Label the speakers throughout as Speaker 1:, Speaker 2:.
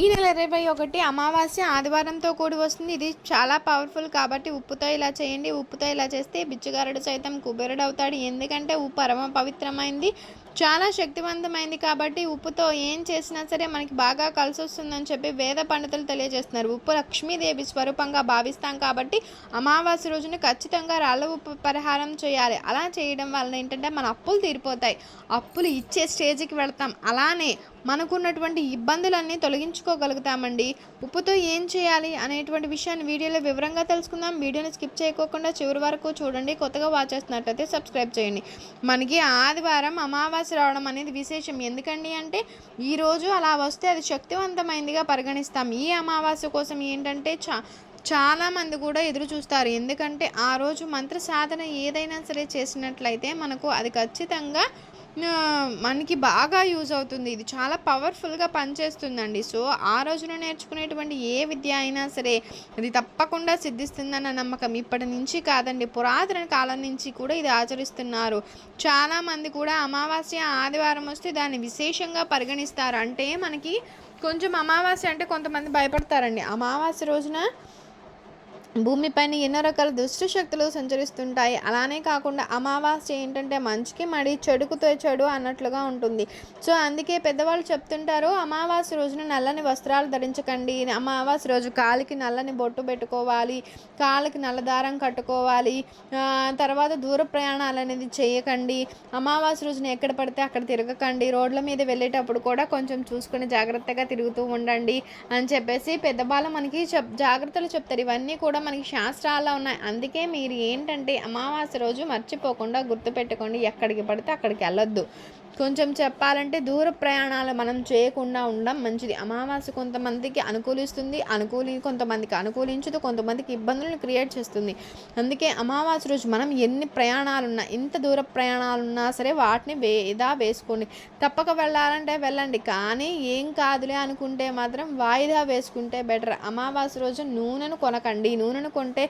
Speaker 1: ఈ నెల ఇరవై ఒకటి అమావాస్య ఆదివారంతో కూడి వస్తుంది. ఇది చాలా పవర్ఫుల్ కాబట్టి ఉప్పుతో ఇలా చేయండి ఉప్పుతో ఇలా చేస్తే బిచ్చుగారుడు సైతం కుబేరుడు అవుతాడు ఎందుకంటే ఉప్పు పరమ పవిత్రమైంది చాలా శక్తివంతమైంది కాబట్టి ఉప్పుతో ఏం చేసినా సరే మనకి బాగా కలిసి వస్తుందని చెప్పి వేద పండితులు తెలియజేస్తున్నారు. ఉప్పు లక్ష్మీదేవి స్వరూపంగా భావిస్తాం కాబట్టి అమావాస్య రోజున ఖచ్చితంగా రాళ్ళ ఉప్పు పరిహారం చేయాలి. అలా చేయడం వలన ఏంటంటే మన అప్పులు తీరిపోతాయి. అప్పులు ఇచ్చే స్టేజ్కి వెళ్తాం. అలానే మనకున్నటువంటి ఇబ్బందులన్నీ తొలగించుకోగలుగుతామండి. ఉప్పుతో ఏం చేయాలి అనేటువంటి విషయాన్ని వీడియోలో వివరంగా తెలుసుకుందాం. వీడియోని స్కిప్ చేయకోకుండా చివరి వరకు చూడండి. కొత్తగా వాచ్ చేస్తున్నట్లయితే సబ్స్క్రైబ్ చేయండి. మనకి ఆదివారం అమావాస్య రావడం అనేది విశేషం. ఎందుకండి అంటే ఈరోజు అలా వస్తే అది శక్తివంతమైందిగా పరిగణిస్తాం. ఈ అమావాస్య కోసం ఏంటంటే చా చాలామంది కూడా ఎదురు చూస్తారు. ఎందుకంటే ఆ రోజు మంత్ర సాధన ఏదైనా సరే చేసినట్లయితే మనకు అది ఖచ్చితంగా మనకి బాగా యూజ్ అవుతుంది. ఇది చాలా పవర్ఫుల్గా పనిచేస్తుందండి. సో ఆ రోజున నేర్చుకునేటువంటి ఏ విద్య అయినా సరే అది తప్పకుండా సిద్ధిస్తుందన్న నమ్మకం ఇప్పటి నుంచి కాదండి. పురాతన కాలం నుంచి కూడా ఇది ఆచరిస్తున్నారు. చాలామంది కూడా అమావాస్య ఆదివారం వస్తే దాన్ని విశేషంగా పరిగణిస్తారు. అంటే మనకి కొంచెం అమావాస్య అంటే కొంతమంది భయపడతారండి. అమావాస్య రోజున భూమిపైన ఎన్నో రకాల దుష్ట శక్తులు సంచరిస్తుంటాయి. అలానే కాకుండా అమావాస్య ఏంటంటే మంచికి మడి చెడుకుతో చెడు అన్నట్లుగా ఉంటుంది. సో అందుకే పెద్దవాళ్ళు చెప్తుంటారు అమావాస్య రోజున నల్లని వస్త్రాలు ధరించకండి. అమావాస్య రోజు కాలికి నల్లని బొట్టు పెట్టుకోవాలి కాలికి నల్ల దారం కట్టుకోవాలి తర్వాత దూర ప్రయాణాలు అనేది చేయకండి. అమావాస్య రోజున ఎక్కడ పడితే అక్కడ తిరగకండి. రోడ్ల మీద వెళ్ళేటప్పుడు కూడా కొంచెం చూసుకొని జాగ్రత్తగా తిరుగుతూ ఉండండి అని చెప్పేసి పెద్దవాళ్ళు మనకి చెప్ జాగ్రత్తలు చెప్తారు. ఇవన్నీ కూడా మనకి శాస్త్రాల్లో ఉన్నాయి. అందుకే మీరు ఏంటంటే అమావాస్య రోజు మర్చిపోకుండా గుర్తుపెట్టుకోండి. ఎక్కడికి పడితే అక్కడికి వెళ్ళొద్దు. కొంచెం చెప్పాలంటే దూర ప్రయాణాలు మనం చేయకుండా ఉండడం మంచిది. అమావాస్య కొంతమందికి అనుకూలిస్తుంది అనుకూలి కొంతమందికి అనుకూలించదు కొంతమందికి ఇబ్బందులను క్రియేట్ చేస్తుంది. అందుకే అమావాస్య రోజు మనం ఎన్ని ప్రయాణాలున్నా ఇంత దూర ప్రయాణాలు ఉన్నా సరే వాటిని వేదా వేసుకోండి. తప్పక వెళ్ళాలంటే వెళ్ళండి కానీ ఏం కాదులే అనుకుంటే మాత్రం వాయిదా వేసుకుంటే బెటర్ అమావాస్య రోజు నూనెను కొనకండి. నూనెను కొంటే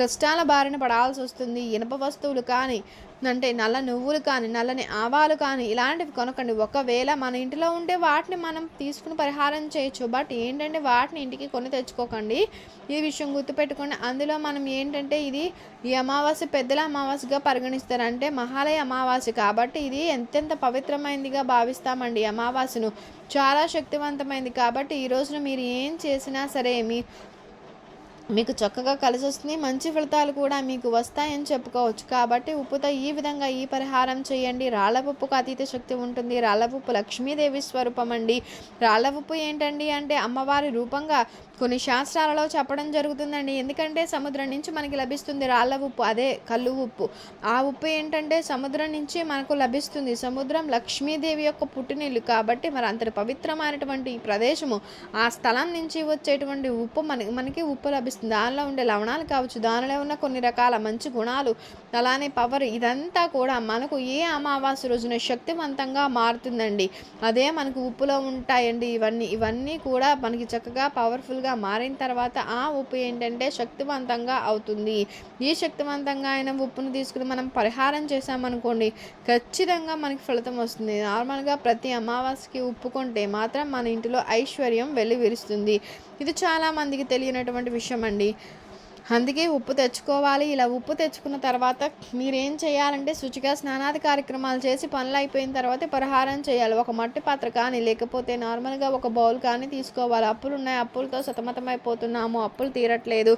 Speaker 1: కష్టాల బారిన పడాల్సి వస్తుంది. ఇనప వస్తువులు కానీ అంటే నల్ల నువ్వులు కానీ నల్లని ఆవాలు కానీ ఇలాంటివి కొనకండి. ఒకవేళ మన ఇంటిలో ఉంటే వాటిని మనం తీసుకుని పరిహారం చేయొచ్చు. బట్ ఏంటంటే వాటిని ఇంటికి కొని తెచ్చుకోకండి. ఈ విషయం గుర్తుపెట్టుకోండి. అందులో మనం ఏంటంటే ఇది ఈ అమావాస్య పెద్దల అమావాస్యగా పరిగణిస్తారు. అంటే మహాలయ అమావాస్య కాబట్టి ఇది ఎంతెంత పవిత్రమైనదిగా భావిస్తామండి అమావాస్యను. చాలా శక్తివంతమైంది కాబట్టి ఈ రోజున మీరు ఏం చేసినా సరే మీ మీకు చక్కగా కలిసి వస్తుంది మంచి ఫలితాలు కూడా మీకు వస్తాయని చెప్పుకోవచ్చు. కాబట్టి ఉప్పుతో ఈ విధంగా ఈ పరిహారం చేయండి. రాళ్ళపప్పుకు అతీత శక్తి ఉంటుంది. రాళ్ళపప్పు లక్ష్మీదేవి స్వరూపం అండి రాళ్ళ ఉప్పు ఏంటండి అంటే అమ్మవారి రూపంగా కొన్ని శాస్త్రాలలో చెప్పడం జరుగుతుందండి. ఎందుకంటే సముద్రం నుంచి మనకి లభిస్తుంది రాళ్ళ ఉప్పు అదే కళ్ళు ఉప్పు. ఆ ఉప్పు ఏంటంటే సముద్రం నుంచి మనకు లభిస్తుంది. సముద్రం లక్ష్మీదేవి యొక్క పుట్టినిల్లు కాబట్టి మరి అంతటి పవిత్రమైనటువంటి ఈ ప్రదేశము ఆ స్థలం నుంచి వచ్చేటువంటి ఉప్పు మనకి మనకి ఉప్పు లభిస్తుంది. దానిలో ఉండే లవణాలు కావచ్చు దానిలో ఉన్న కొన్ని రకాల మంచి గుణాలు అలానే పవర్ ఇదంతా కూడా మనకు ఏ అమావాస్య రోజున శక్తివంతంగా మారుతుందండి. అదే మనకు ఉప్పులో ఉంటాయండి. ఇవన్నీ ఇవన్నీ కూడా మనకి చక్కగా పవర్ఫుల్గా మారిన తర్వాత ఆ ఉప్పు ఏంటంటే శక్తివంతంగా అవుతుంది. ఈ శక్తివంతంగా అయిన ఉప్పును తీసుకుని మనం పరిహారం చేసామనుకోండి ఖచ్చితంగా మనకి ఫలితం వస్తుంది. నార్మల్గా ప్రతి అమావాస్యకి ఉప్పుకుంటే మాత్రం మన ఇంటిలో ఐశ్వర్యం వెళ్ళి విరుస్తుంది ఇది చాలా మందికి తెలియనటువంటి విషయం అండి అందుకే ఉప్పు తెచ్చుకోవాలి. ఇలా ఉప్పు తెచ్చుకున్న తర్వాత మీరేం చేయాలంటే శుచిగా స్నానాది కార్యక్రమాలు చేసి పనులు అయిపోయిన తర్వాత పరిహారం చేయాలి. ఒక మట్టి పాత్ర కానీ లేకపోతే నార్మల్గా ఒక బౌల్ కానీ తీసుకోవాలి. అప్పులు ఉన్నాయి అప్పులతో సతమతమైపోతున్నాము. అప్పులు తీరట్లేదు.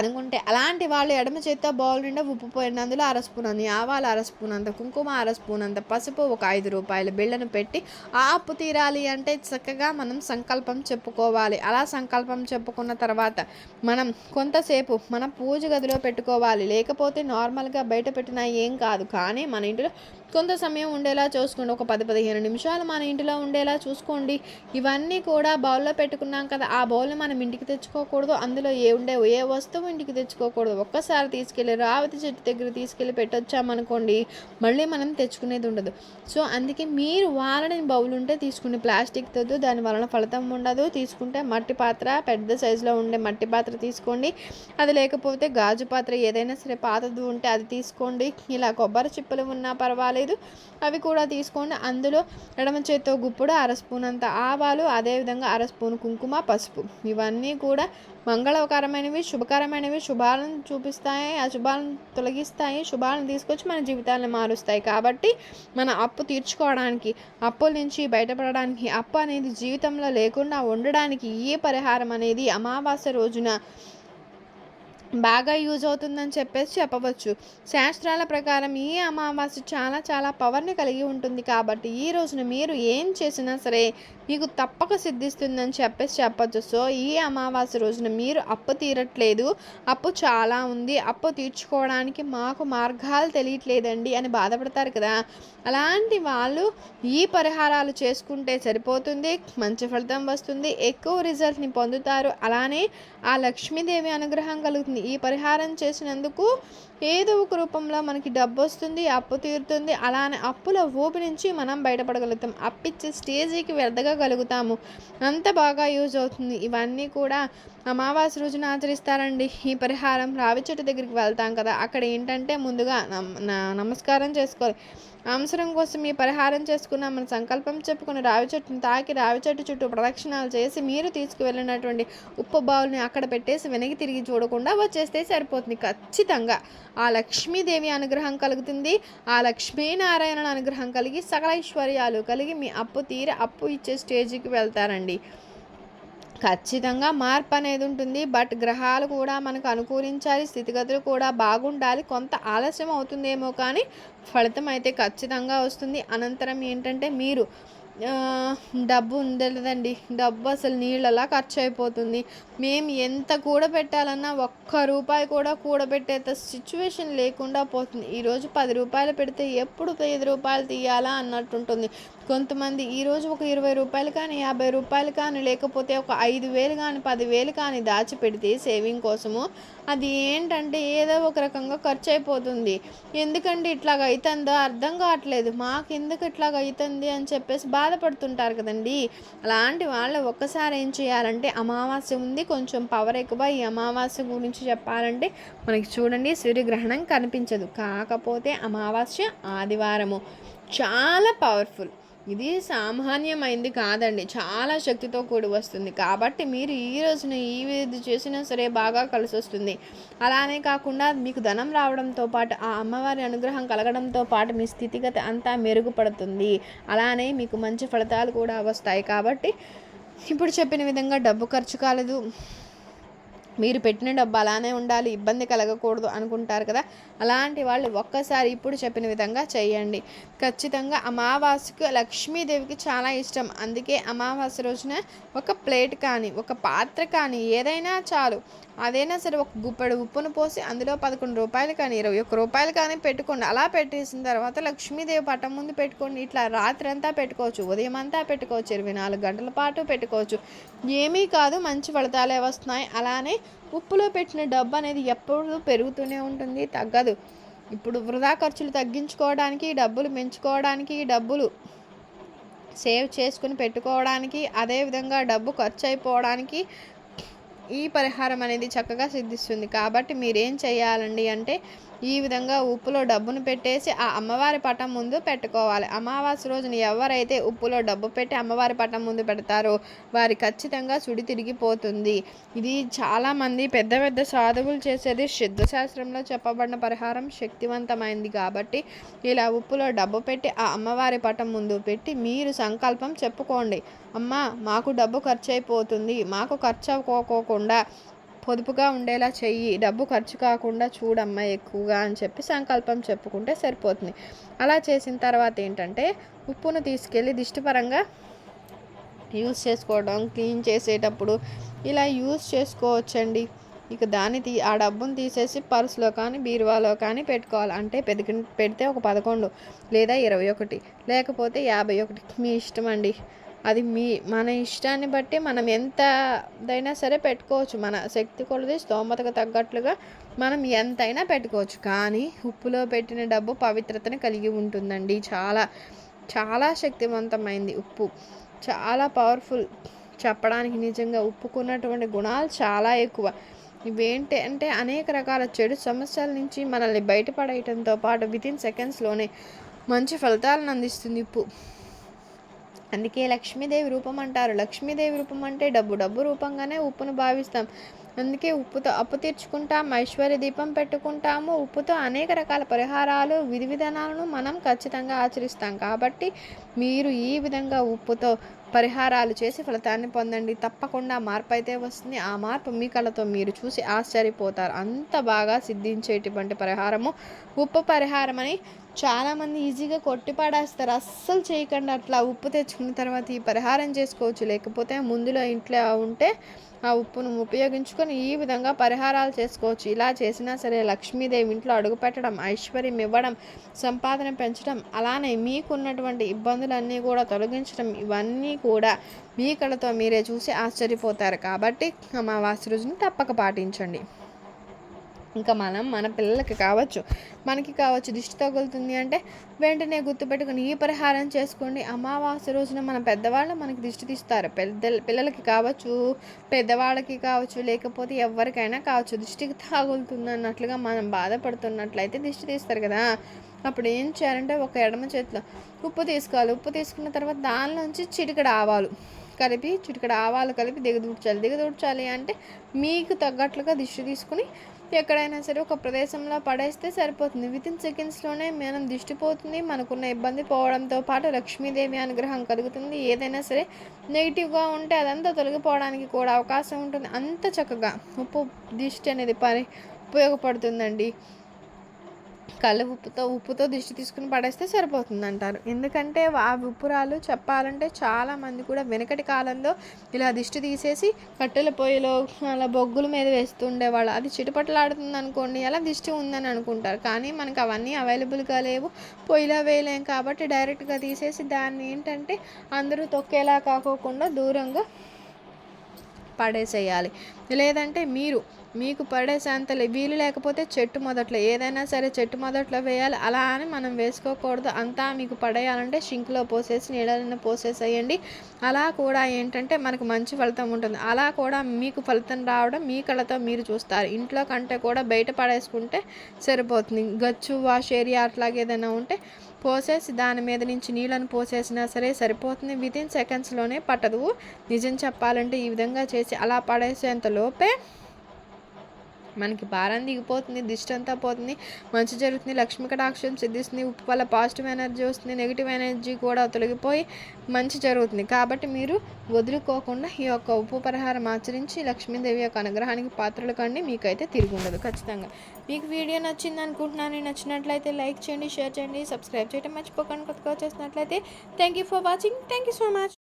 Speaker 1: అనుకుంటే అలాంటి వాళ్ళు ఎడమ చేత్తో బౌల్ నిండా ఉప్పు పోయినందులో అర స్పూన్ అంత ఆవాలు అర స్పూన్ అంత కుంకుమ అర స్పూన్ అంత పసుపు ఒక ఐదు రూపాయల బిళ్ళను పెట్టి ఆ అప్పు తీరాలి అంటే చక్కగా మనం సంకల్పం చెప్పుకోవాలి. అలా సంకల్పం చెప్పుకున్న తర్వాత మనం కొంతసేపు మన పూజ గదిలో పెట్టుకోవాలి. లేకపోతే నార్మల్గా బయట పెట్టినా ఏం కాదు. కానీ మన ఇంటిలో కొంత సమయం ఉండేలా చూసుకోండి. ఒక పది పదిహేను నిమిషాలు మన ఇంటిలో ఉండేలా చూసుకోండి. ఇవన్నీ కూడా బౌల్లో పెట్టుకున్నాం కదా ఆ బౌల్ని మనం ఇంటికి తెచ్చుకోకూడదు. అందులో ఏ ఉండే ఏ వస్తువు ఇంటికి తెచ్చుకోకూడదు. ఒక్కసారి తీసుకెళ్ళి రావతి చెట్టు దగ్గర తీసుకెళ్ళి పెట్టొచ్చామనుకోండి మళ్ళీ మనం తెచ్చుకునేది ఉండదు. సో అందుకే మీరు వాలని బౌల్ ఉంటే తీసుకుని ప్లాస్టిక్ తొద్దు దాని వలన ఫలితం ఉండదు. తీసుకుంటే మట్టి పాత్ర పెద్ద సైజులో ఉండే మట్టి పాత్ర తీసుకోండి. అది లేకపోతే గాజు పాత్ర ఏదైనా సరే పాతది ఉంటే అది తీసుకోండి. ఇలా కొబ్బరి చిప్పలు ఉన్నా పర్వాలేదు. రాలేదు అవి కూడా తీసుకోండి. అందులో ఎడమ చేత్తో గుప్పుడు అర స్పూన్ అంత ఆవాలు అదేవిధంగా అర స్పూన్ కుంకుమ పసుపు. ఇవన్నీ కూడా మంగళకరమైనవి శుభకరమైనవి శుభాలను చూపిస్తాయి అశుభాలను తొలగిస్తాయి శుభాలను తీసుకొచ్చి మన జీవితాలను మారుస్తాయి. కాబట్టి మన అప్పు తీర్చుకోవడానికి అప్పుల నుంచి బయటపడడానికి అప్పు అనేది జీవితంలో లేకుండా ఉండడానికి ఈ పరిహారం అనేది అమావాస్య రోజున బాగా యూజ్ అవుతుందని చెప్పేసి చెప్పవచ్చు. శాస్త్రాల ప్రకారం ఈ అమావాస్య చాలా చాలా పవర్ని కలిగి ఉంటుంది. కాబట్టి ఈ రోజున మీరు ఏం చేసినా సరే మీకు తప్పక సిద్ధిస్తుందని చెప్పేసి చెప్పచ్చు. సో ఈ అమావాస్య రోజున మీరు అప్పు తీరట్లేదు. అప్పు చాలా ఉంది. అప్పు తీర్చుకోవడానికి మాకు మార్గాలు తెలియట్లేదండి అని బాధపడతారు కదా. అలాంటి వాళ్ళు ఈ పరిహారాలు చేసుకుంటే సరిపోతుంది. మంచి ఫలితం వస్తుంది. ఎక్కువ రిజల్ట్ని పొందుతారు. అలానే ఆ లక్ష్మీదేవి అనుగ్రహం కలుగుతుంది. ఈ పరిహారం చేసినందుకు ఏదో ఒక రూపంలో మనకి డబ్బు వస్తుంది అప్పు తీరుతుంది. అలానే అప్పుల ఊపి నుంచి మనం బయటపడగలుగుతాం. అప్పిచ్చే స్టేజీకి వెళ్ళగలుగుతాము అంత బాగా యూజ్ అవుతుంది. ఇవన్నీ కూడా అమావాస్య రోజున ఆచరిస్తారండి. ఈ పరిహారం రావి చెట్టు దగ్గరికి వెళ్తాం కదా అక్కడ ఏంటంటే ముందుగా నమస్కారం చేసుకోవాలి. అవసరం కోసం ఈ పరిహారం చేసుకున్న మన సంకల్పం చెప్పుకుని రావి చెట్టును తాకి రావి చెట్టు చుట్టూ ప్రదక్షిణాలు చేసి మీరు తీసుకువెళ్ళినటువంటి ఉప్పు బావుల్ని అక్కడ పెట్టేసి వెనక్కి తిరిగి చూడకుండా చేస్తే సరిపోతుంది. ఖచ్చితంగా. ఆ లక్ష్మీదేవి అనుగ్రహం కలుగుతుంది. ఆ లక్ష్మీనారాయణ అనుగ్రహం కలిగి సకల ఐశ్వర్యాలు కలిగి మీ అప్పు తీర అప్పు ఇచ్చే స్టేజ్కి వెళ్తారండి. ఖచ్చితంగా మార్పు అనేది ఉంటుంది. బట్ గ్రహాలు కూడా మనకు అనుకూలించాలి స్థితిగతులు కూడా బాగుండాలి. కొంత ఆలస్యం అవుతుందేమో కానీ ఫలితం అయితే ఖచ్చితంగా వస్తుంది. అనంతరం ఏంటంటే మీరు డబ్బు ఉండలేదండి డబ్బు అసలు నీళ్ళలా ఖర్చు అయిపోతుంది మేము ఎంత కూడబెట్టాలన్నా ఒక్క రూపాయి కూడా కూడబెట్టేంత సిచ్యువేషన్ లేకుండా పోతుంది. ఈరోజు పది రూపాయలు పెడితే ఎప్పుడు ఐదు రూపాయలు తీయాలా అన్నట్టుంటుంది. కొంతమంది ఈరోజు ఒక ఇరవై రూపాయలు కానీ యాభై రూపాయలు కానీ లేకపోతే ఒక ఐదు వేలు కానీ పదివేలు కానీ దాచిపెడితే సేవింగ్ కోసము అది ఏంటంటే ఏదో ఒక రకంగా ఖర్చు అయిపోతుంది ఎందుకంటే ఇట్లాగ అవుతుందో అర్థం కావట్లేదు. మాకు ఎందుకు ఇట్లాగ అవుతుంది అని చెప్పేసి బాధపడుతుంటారు కదండి. అలాంటి వాళ్ళు ఒక్కసారి ఏం చేయాలంటే అమావాస్య ఉంది కొంచెం పవర్ ఎక్కువ. ఈ అమావాస్య గురించి చెప్పాలంటే మనకి చూడండి సూర్యగ్రహణం కనిపించదు. కాకపోతే అమావాస్య ఆదివారము. చాలా పవర్ఫుల్ ఇది సామాన్యమైంది కాదండి. చాలా శక్తితో కూడి వస్తుంది. కాబట్టి మీరు ఈ రోజున ఈ విధి చేసినా సరే బాగా కలిసి వస్తుంది. అలానే కాకుండా మీకు ధనం రావడంతో పాటు ఆ అమ్మవారి అనుగ్రహం కలగడంతో పాటు మీ స్థితిగతి అంతా మెరుగుపడుతుంది. అలానే మీకు మంచి ఫలితాలు కూడా వస్తాయి. కాబట్టి ఇప్పుడు చెప్పిన విధంగా డబ్బు ఖర్చు కాలేదు. మీరు పెట్టిన డబ్బు అలానే ఉండాలి ఇబ్బంది కలగకూడదు అనుకుంటారు కదా. అలాంటి వాళ్ళు ఒక్కసారి ఇప్పుడు చెప్పిన విధంగా చేయండి. ఖచ్చితంగా అమావాస్యకు లక్ష్మీదేవికి చాలా ఇష్టం. అందుకే అమావాస్య రోజున ఒక ప్లేట్ కానీ ఒక పాత్ర కానీ ఏదైనా చాలు. అదైనా సరే ఒక గుప్పెడు ఉప్పును పోసి అందులో పదకొండు రూపాయలు కానీ ఇరవై ఒక్క రూపాయలు కానీ పెట్టుకోండి. అలా పెట్టేసిన తర్వాత లక్ష్మీదేవి పట్టం ముందు పెట్టుకోండి. ఇట్లా రాత్రి అంతా పెట్టుకోవచ్చు ఉదయం అంతా పెట్టుకోవచ్చు ఇరవై నాలుగు గంటల పాటు పెట్టుకోవచ్చు. ఏమీ కాదు మంచి ఫలితాలే వస్తున్నాయి. అలానే ఉప్పులో పెట్టిన డబ్బు అనేది ఎప్పుడు పెరుగుతూనే ఉంటుంది తగ్గదు. ఇప్పుడు వృధా ఖర్చులు తగ్గించుకోవడానికి డబ్బులు పెంచుకోవడానికి డబ్బులు సేవ్ చేసుకుని పెట్టుకోవడానికి అదేవిధంగా డబ్బు ఖర్చు అయిపోవడానికి ఈ పరిహారం అనేది చక్కగా సిద్ధిస్తుంది. కాబట్టి మీరేం చేయాలండి అంటే ఈ విధంగా ఉప్పులో డబ్బును పెట్టేసి ఆ అమ్మవారి పటం ముందు పెట్టుకోవాలి. అమావాస్య రోజున ఎవరైతే ఉప్పులో డబ్బు పెట్టి అమ్మవారి పటం ముందు పెడతారో వారి ఖచ్చితంగా సుడి తిరిగిపోతుంది. ఇది చాలామంది పెద్ద పెద్ద సాధువులు చేసేది సిద్ధశాస్త్రంలో చెప్పబడిన పరిహారం శక్తివంతమైంది కాబట్టి ఇలా ఉప్పులో డబ్బు పెట్టి ఆ అమ్మవారి పటం ముందు పెట్టి మీరు సంకల్పం చెప్పుకోండి. అమ్మ మాకు డబ్బు ఖర్చు అయిపోతుంది. మాకు ఖర్చు అవ్వకోకుండా పొదుపుగా ఉండేలా చెయ్యి డబ్బు ఖర్చు కాకుండా చూడమ్మా ఎక్కువగా అని చెప్పి సంకల్పం చెప్పుకుంటే సరిపోతుంది. అలా చేసిన తర్వాత ఏంటంటే ఉప్పును తీసుకెళ్ళి దిష్టిపరంగా యూస్ చేసుకోవడం క్లీన్ చేసేటప్పుడు ఇలా యూస్ చేసుకోవచ్చండి. ఇక దాన్ని తీ ఆ డబ్బును తీసేసి పర్సులో కానీ బీరువాలో కానీ పెట్టుకోవాలి. అంటే పెదికి పెడితే ఒక పదకొండు లేదా ఇరవై ఒకటి లేకపోతే యాభై ఒకటి మీ ఇష్టం అండి అది మీ మన ఇష్టాన్ని బట్టి మనం ఎంతదైనా సరే పెట్టుకోవచ్చు. మన శక్తి కొలది స్తోమతకు తగ్గట్లుగా మనం ఎంతైనా పెట్టుకోవచ్చు. కానీ ఉప్పులో పెట్టిన డబ్బు పవిత్రతను కలిగి ఉంటుందండి. చాలా చాలా శక్తివంతమైంది ఉప్పు. చాలా పవర్ఫుల్. చెప్పడానికి నిజంగా ఉప్పుకున్నటువంటి గుణాలు చాలా ఎక్కువ. ఇవేంటి అంటే అనేక రకాల చెడు సమస్యల నుంచి మనల్ని బయటపడేయటంతో పాటు వితిన్ సెకండ్స్లోనే మంచి ఫలితాలను అందిస్తుంది ఉప్పు. అందుకే లక్ష్మీదేవి రూపం అంటారు. లక్ష్మీదేవి రూపం అంటే డబ్బు. డబ్బు రూపంగానే ఉప్పును భావిస్తాం. అందుకే ఉప్పుతో అప్పు తీర్చుకుంటాం ఐశ్వర్య దీపం పెట్టుకుంటాము. ఉప్పుతో అనేక రకాల పరిహారాలు విధి విధానాలను మనం ఖచ్చితంగా ఆచరిస్తాం. కాబట్టి మీరు ఈ విధంగా ఉప్పుతో పరిహారాలు చేసి ఫలితాన్ని పొందండి. తప్పకుండా మార్పు అయితే వస్తుంది. ఆ మార్పు మీ కళ్ళతో మీరు చూసి ఆశ్చర్యపోతారు. అంత బాగా సిద్ధించేటువంటి పరిహారము ఉప్పు పరిహారం అని చాలామంది ఈజీగా కొట్టి పాడేస్తారు. అస్సలు చేయకండి. అట్లా ఉప్పు తెచ్చుకున్న తర్వాత ఈ పరిహారం చేసుకోవచ్చు. లేకపోతే ముందులో ఇంట్లో ఉంటే ఆ ఉప్పును ఉపయోగించుకొని ఈ విధంగా పరిహారాలు చేసుకోవచ్చు. ఇలా చేసినా సరే లక్ష్మీదేవి ఇంట్లో అడుగు పెట్టడం ఐశ్వర్యం ఇవ్వడం సంపాదన పెంచడం అలానే మీకున్నటువంటి ఇబ్బందులన్నీ కూడా తొలగించడం ఇవన్నీ కూడా మీ కళతో మీరే చూసి ఆశ్చర్యపోతారు. కాబట్టి అమావాస్య రోజును తప్పక పాటించండి. ఇంకా మనం మన పిల్లలకి కావచ్చు మనకి కావచ్చు దిష్టి తగులుతుంది అంటే వెంటనే గుర్తుపెట్టుకుని ఈ పరిహారం చేసుకోండి. అమావాస్య రోజున మన పెద్దవాళ్ళు మనకి దిష్టి తీస్తారు. పెద్ద పిల్లలకి కావచ్చు పెద్దవాళ్ళకి కావచ్చు లేకపోతే ఎవరికైనా కావచ్చు దిష్టికి తగులుతుంది అన్నట్లుగా మనం బాధపడుతున్నట్లయితే దిష్టి తీస్తారు కదా. అప్పుడు ఏం చేయాలంటే ఒక ఎడమ చేతిలో ఉప్పు తీసుకోవాలి. ఉప్పు తీసుకున్న తర్వాత దానిలోంచి చిటికడ ఆవాలు కలిపి చిటికడ ఆవాలు కలిపి దిగదూడ్చాలి. దిగదూడ్చాలి అంటే మీకు తగ్గట్లుగా దిష్టి తీసుకుని ఎక్కడైనా సరే ఒక ప్రదేశంలో పడేస్తే సరిపోతుంది. విత్ ఇన్ సెకండ్స్లోనే మనం దిష్టి పోతుంది మనకున్న ఇబ్బంది పోవడంతో పాటు లక్ష్మీదేవి అనుగ్రహం కలుగుతుంది. ఏదైనా సరే నెగిటివ్గా ఉంటే అదంతా తొలగిపోవడానికి కూడా అవకాశం ఉంటుంది. అంత చక్కగా ఉప్పు దిష్టి అనేది పని ఉపయోగపడుతుందండి. కళ్ళు ఉప్పుతో ఉప్పుతో దిష్టి తీసుకుని పడేస్తే సరిపోతుంది అంటారు ఎందుకంటే ఆ ఉప్పురాలు చెప్పాలంటే చాలామంది కూడా వెనకటి కాలంలో ఇలా దిష్టి తీసేసి కట్టెల పొయ్యిలో అలా బొగ్గుల మీద వేస్తుండేవాళ్ళు. అది చిటపటలాడుతుంది అనుకోండి అలా దిష్టి ఉందని అనుకుంటారు. కానీ మనకు అవన్నీ అవైలబుల్గా లేవు. పొయ్యిలో వేయలేం కాబట్టి డైరెక్ట్గా తీసేసి దాన్ని ఏంటంటే అందరూ తొక్కేలా కాకోకుండా దూరంగా పడేసేయాలి. లేదంటే మీరు మీకు పడేసేంత వీలు లేకపోతే చెట్టు మొదట్లో ఏదైనా సరే చెట్టు మొదట్లో వేయాలి. అలా అని మనం వేసుకోకూడదు. అంతా మీకు పడేయాలంటే షింక్లో పోసేసి నీళ్ళని పోసేసేయండి. అలా కూడా ఏంటంటే మనకు మంచి ఫలితం ఉంటుంది. అలా కూడా మీకు ఫలితం రావడం మీ కళ్ళతో మీరు చూస్తారు. ఇంట్లో కంటే కూడా బయట పడేసుకుంటే సరిపోతుంది. గచ్చు వాష్ ఏరియా అట్లాగే ఏదైనా ఉంటే పోసేసి దాని మీద నుంచి నీళ్ళను పోసేసినా సరే సరిపోతుంది. వితిన్ సెకండ్స్లోనే పట్టదు. నిజం చెప్పాలంటే ఈ విధంగా చేసి అలా పడేసేంత లోపే మనకి భారం దిగిపోతుంది దిష్టి అంతా పోతుంది. మంచి జరుగుతుంది. లక్ష్మీ కటాక్షం సిద్ధిస్తుంది. ఉప్పు వల్ల పాజిటివ్ ఎనర్జీ వస్తుంది. నెగిటివ్ ఎనర్జీ కూడా తొలగిపోయి మంచి జరుగుతుంది. కాబట్టి మీరు వదులుకోకుండా ఈ యొక్క ఉప్పు పరిహారం ఆచరించి లక్ష్మీదేవి యొక్క అనుగ్రహానికి పాత్రలు కండి మీకైతే తిరిగి ఉండదు. ఖచ్చితంగా. మీకు వీడియో నచ్చింది అనుకుంటున్నాను. నచ్చినట్లయితే లైక్ చేయండి షేర్ చేయండి సబ్స్క్రైబ్ చేయడం మర్చిపోకండి. కొత్తగా వచ్చేసినట్లయితే thank you for watching. Thank you so much.